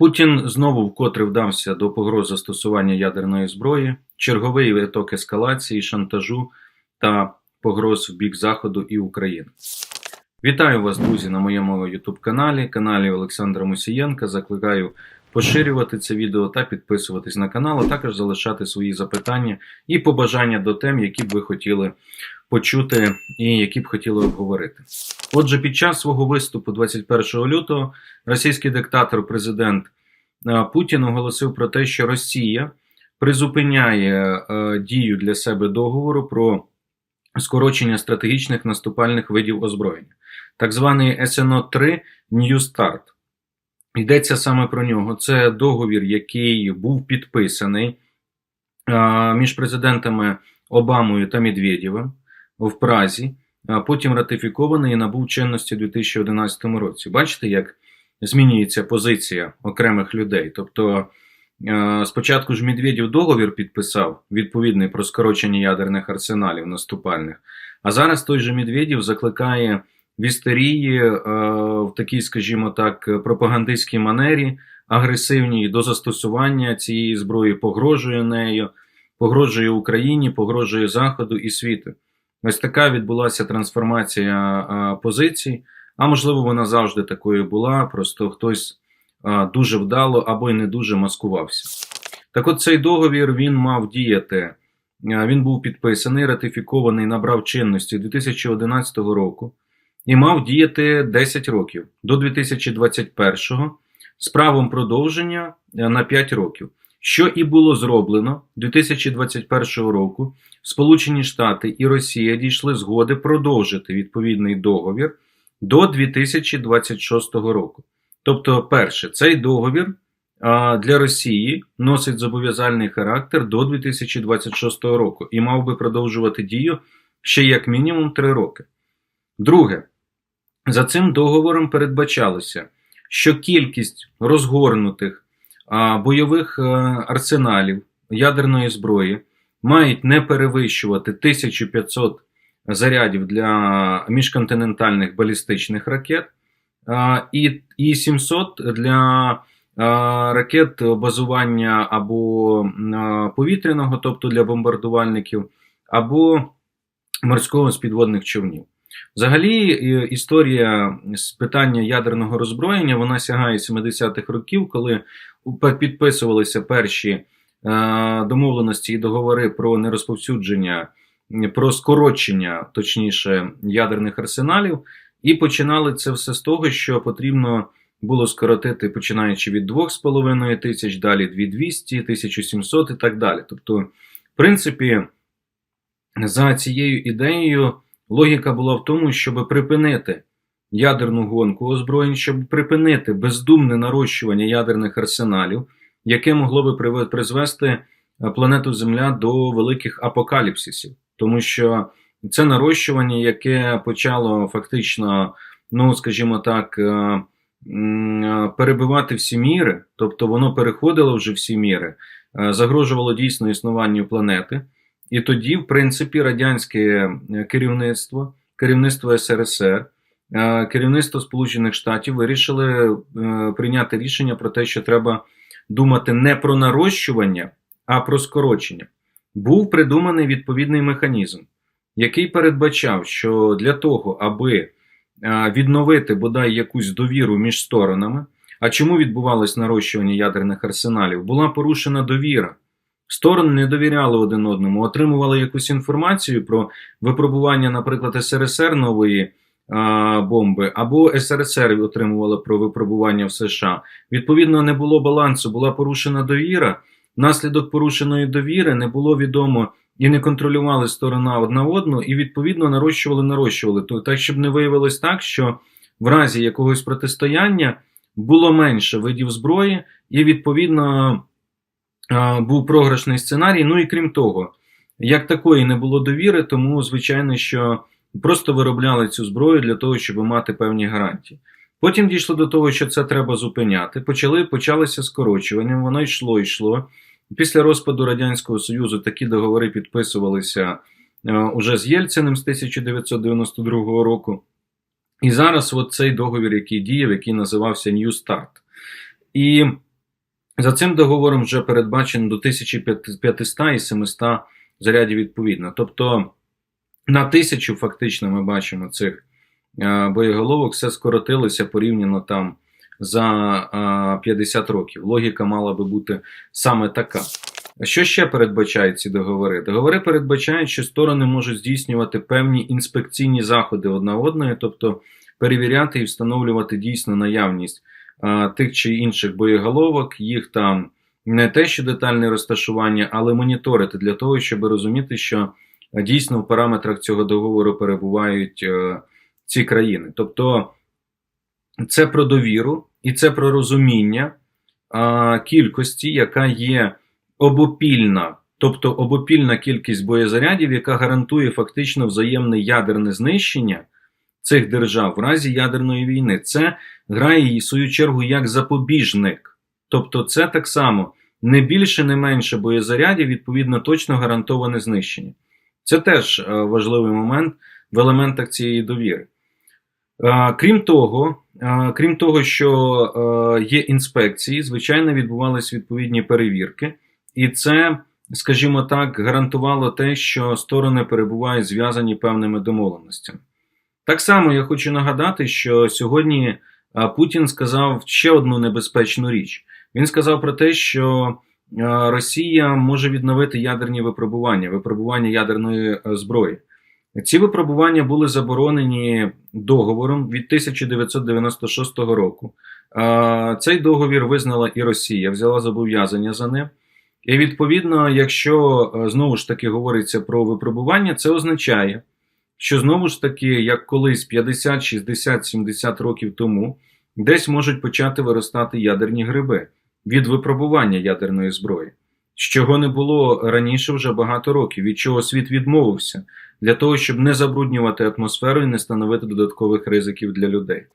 Путін знову вкотре вдався до погроз застосування ядерної зброї, черговий виток ескалації, шантажу та погроз в бік Заходу і України. Вітаю вас, друзі, на моєму YouTube каналі, каналі Олександра Мусієнка. Закликаю поширювати це відео та підписуватись на канал, а також залишати свої запитання і побажання до тем, які б ви хотіли почути і які б хотіли обговорити. Отже, під час свого виступу 21 лютого російський диктатор, президент е, Путін оголосив про те, що Росія призупиняє е, дію для себе договору про скорочення стратегічних наступальних видів озброєння, так званий СНО 3 New Start. Йдеться саме про нього. Це договір, який був підписаний е, між президентами Обамою та Медведєвим в Празі, а потім ратифікований і набув чинності у 2011 році. Бачите, як змінюється позиція окремих людей. Тобто, е, спочатку ж Медведєв договір підписав відповідний про скорочення ядерних арсеналів наступальних, а зараз той же Медведєв закликає в істерії е, в такій, скажімо так, пропагандистській манері, агресивній до застосування цієї зброї, погрожує нею, погрожує Україні, погрожує Заходу і світу. Ось така відбулася трансформація позицій. А можливо, вона завжди такою була, просто хтось дуже вдало або й не дуже маскувався. Так от цей договір він мав діяти, він був підписаний, ратифікований, набрав чинності 2011 року і мав діяти 10 років до 2021 з правом продовження на 5 років. Що і було зроблено 2021 року, Сполучені Штати і Росія дійшли згоди продовжити відповідний договір до 2026 року. Тобто, перше, цей договір для Росії носить зобов'язальний характер до 2026 року і мав би продовжувати дію ще як мінімум 3 роки. Друге, за цим договором передбачалося, що кількість розгорнутих бойових е, арсеналів ядерної зброї мають не перевищувати 1500 зарядів для міжконтинентальних балістичних ракет і 700 для ракет базування або повітряного, тобто для бомбардувальників, або морського з підводних човнів. Взагалі, історія з питання ядерного роззброєння вона сягає 70-х років, коли підписувалися перші е, домовленості і договори про нерозповсюдження, про скорочення, точніше, ядерних арсеналів, і починали це все з того, що потрібно було скоротити, починаючи від 2,5 тисяч, далі 2200, 1700 і так далі. Тобто, в принципі, за цією ідеєю. Логіка була в тому, щоб припинити ядерну гонку озброєнь, щоб припинити бездумне нарощування ядерних арсеналів, яке могло би призвести е, планету Земля до великих апокаліпсисів, тому що це нарощування, яке почало фактично, ну скажімо так, е, е, перебивати всі міри, тобто воно переходило вже всі міри, загрожувало дійсно існуванню планети. І тоді, в принципі, радянське керівництво, керівництво СРСР, керівництво Сполучених Штатів вирішили е, прийняти рішення про те, що треба думати не про нарощування, а про скорочення. Був придуманий відповідний механізм, який передбачав, що для того, аби відновити бодай якусь довіру між сторонами, а чому відбувалось нарощування ядерних арсеналів, була порушена довіра. Сторони не довіряли один одному, отримували якусь інформацію про випробування, наприклад, СРСР нової бомби, або СРСР отримували про випробування в США. Відповідно, не було балансу, була порушена довіра. Внаслідок порушеної довіри не було відомо і не контролювали сторона одна одну, і відповідно нарощували, нарощували. Так, щоб не виявилось так, що в разі якогось протистояння було менше видів зброї, і відповідно був програшний сценарій. Ну і крім того, як такої не було довіри, тому звичайно, що просто виробляли цю зброю для того, щоб мати певні гарантії. Потім дійшло до того, що це треба зупиняти. Почали почалося скорочування, воно йшло йшло. Після розпаду Радянського Союзу такі договори підписувалися е, уже з Єльциним з 1992 року. І зараз от цей договір, який діяв, який називався New Start. І За цим договором вже передбачено до 1500 і 700 зарядів відповідно. Тобто на тисячу фактично ми бачимо цих е, боєголовок, все скоротилося порівняно там за е, 50 років. Логіка мала би бути саме така. Що ще передбачають ці договори? Договори передбачають, що сторони можуть здійснювати певні інспекційні заходи одна одної, тобто перевіряти і встановлювати дійсно наявність а, тих чи інших боєголовок, їх там не те, що детальне розташування, але моніторити для того, щоб розуміти, що дійсно в параметрах цього договору перебувають е, ці країни. Тобто це про довіру і це про розуміння кількості, яка є обопільна, тобто обопільна кількість боєзарядів, яка гарантує фактично взаємне ядерне знищення цих держав в разі ядерної війни. Це грає її в свою чергу як запобіжник. Тобто, це так само не більше, не менше боєзарядів, відповідно, точно гарантоване знищення. Це теж е, важливий момент в елементах цієї довіри. Е, Крім того, е, крім того, що є інспекції, звичайно, відбувалися відповідні перевірки, і це, скажімо так, гарантувало те, що сторони перебувають зв'язані певними домовленостями. Так само я хочу нагадати, що сьогодні Путін сказав ще одну небезпечну річ. Він сказав про те, що Росія може відновити ядерні випробування, випробування ядерної е, зброї. Ці випробування були заборонені договором від 1996 року. Е, Цей договір визнала і Росія, взяла зобов'язання за ним. І відповідно, якщо е, знову ж таки говориться про випробування, це означає, що знову ж таки, як колись 50, 60, 70 років тому, десь можуть почати виростати ядерні гриби від випробування ядерної зброї, чого не було раніше вже багато років, від чого світ відмовився, для того, щоб не забруднювати атмосферу і не становити додаткових ризиків для людей.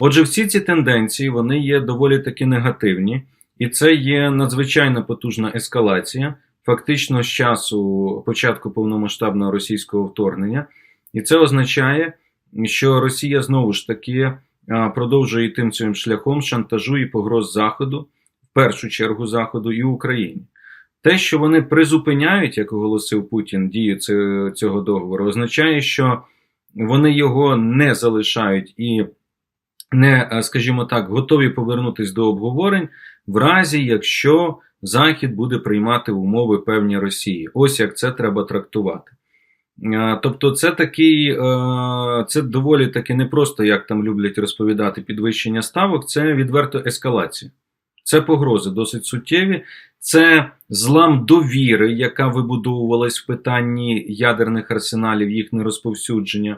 Отже, всі ці тенденції вони є доволі таки негативні, і це є надзвичайно потужна ескалація, фактично з часу початку повномасштабного російського вторгнення. І це означає, що Росія знову ж таки продовжує йти цим шляхом шантажу і погроз Заходу, першу чергу Заходу і Україні. Те, що вони призупиняють, як оголосив Путін, дію цього договору, означає, що вони його не залишають і не, е, скажімо так, готові повернутись до обговорень в разі, якщо Захід буде приймати умови певні Росії. Ось як це треба трактувати. Е, Тобто, це такий, е, це доволі таки не просто, як там люблять розповідати, підвищення ставок, це відверто ескалація. Це погрози досить суттєві, це злам довіри, яка вибудовувалась в питанні ядерних арсеналів, їх нерозповсюдження.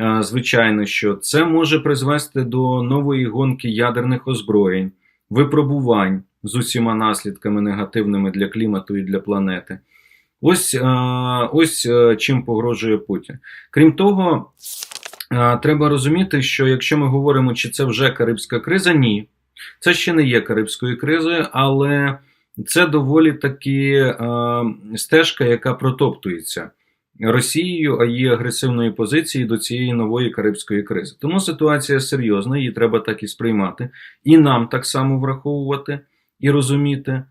Е, Звичайно, що це може призвести до нової гонки ядерних озброєнь, випробувань з усіма наслідками негативними для клімату і для планети. Ось, е, ось е, чим погрожує Путін. Крім того, треба розуміти, що якщо ми говоримо, чи це вже Карибська криза, ні. Це ще не є Карибською кризою, але це доволі таки е, стежка, яка протоптується Росією, а її агресивної позиції до цієї нової Карибської кризи. Тому ситуація серйозна, її треба так і сприймати, і нам так само враховувати і розуміти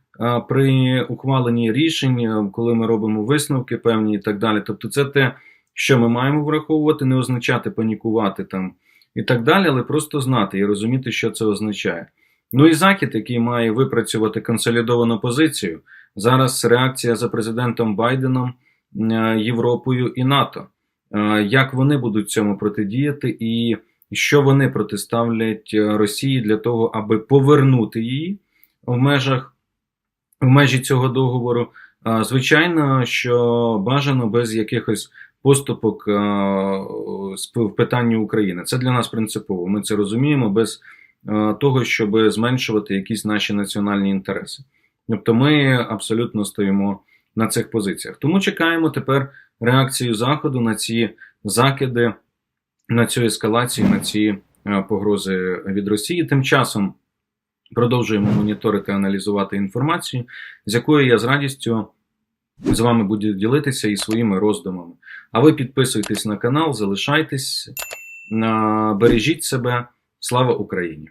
при ухваленні рішень, е, коли ми робимо висновки певні і так далі. Тобто, це те, що ми маємо враховувати, не означати панікувати там і так далі, але просто знати і розуміти, що це означає. Ну і Захід, який має випрацювати консолідовану позицію. Зараз реакція за президентом Байденом, е, Європою і НАТО. Е, Як вони будуть цьому протидіяти, і що вони протиставлять е, Росії для того, аби повернути її в межах в межі цього договору. Звичайно, що бажано без якихось поступок в питанні України. Це для нас принципово. Ми це розуміємо без того, щоб зменшувати якісь наші національні інтереси. Тобто ми абсолютно стоїмо на цих позиціях. Тому чекаємо тепер реакцію Заходу на ці закиди, на цю ескалацію, на ці погрози від Росії. Тим часом продовжуємо моніторити, аналізувати інформацію, з якою я з радістю з вами буду ділитися і своїми роздумами. А ви підписуйтесь на канал, залишайтесь, бережіть себе. Слава Україні!